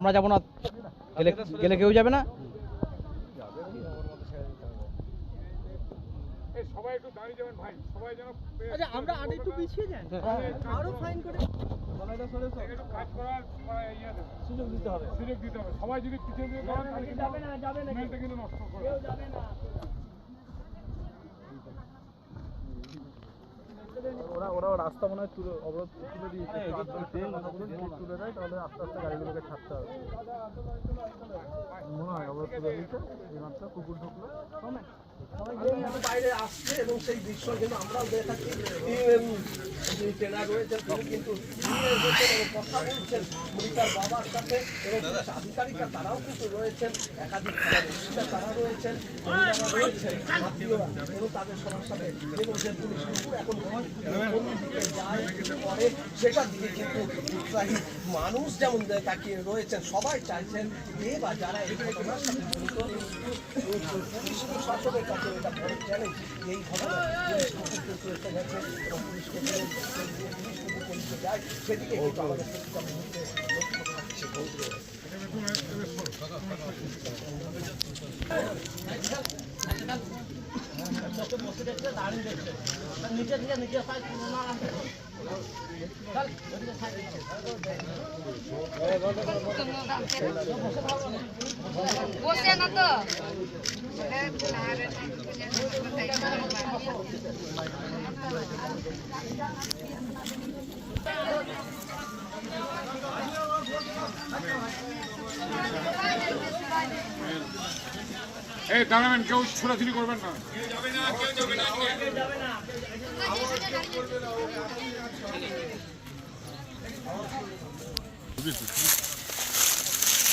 আমরা যাব না গেলে গেলে কেউ যাবে না? সবাই একটু দাঁড়িয়ে যাবেন ভাই সবাই যেন আচ্ছা আমরা আর একটু পিছিয়ে যাই। আরও ফাইন করে কাজ করার মানে ইয়ে। সুযোগ দিতে হবে। সুযোগ দিতে হবে। সবাই যদি পিছিয়ে যাবে না যাবে না কিন্তু নষ্ট করে যাবে না। ওরা ওরা রাস্তা মনে হয় তুলে অবরোধ তুলে দিয়েছে। যদি তুলে দেয় তাহলে আস্তে আস্তে গাড়িগুলোকে ছাড়তে হবে। মনে হয় অবরোধ তুলে দিয়েছে এইমাত্র কুকুর ঢুকলো। বাইরে আসছে এবং সেই দৃশ্য কিন্তু আমরাও দেখে থাকি। যিনি ট্রেনার রয়েছেন কিন্তু কথা বলছেন। মৃতার বাবার সাথে এবং আধিকারিকরা তারাও কিন্তু রয়েছেন একাধিক তারা রয়েছেন রয়েছেন আত্মীয়রা এবং তাদের সবার সাথে এবং যে পুলিশ এখন করে সেটার দিকে কিন্তু মানুষ যেমন তাকিয়ে রয়েছেন, সবাই চাইছেন এ বা যারা এই ঘটনার পুলিশ শাসকের কাছে এটা বড় চ্যালেঞ্জ এই ঘটনা যায়, সেদিকে আমাদের প্রতিটা মুহূর্তে লক্ষ্য থাকছে নিচে থেকে নিচে সাইড বসে না তো এই দাঁড়াবেন কেউ ছোড়াছুড়ি করবেন না।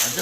আচ্ছা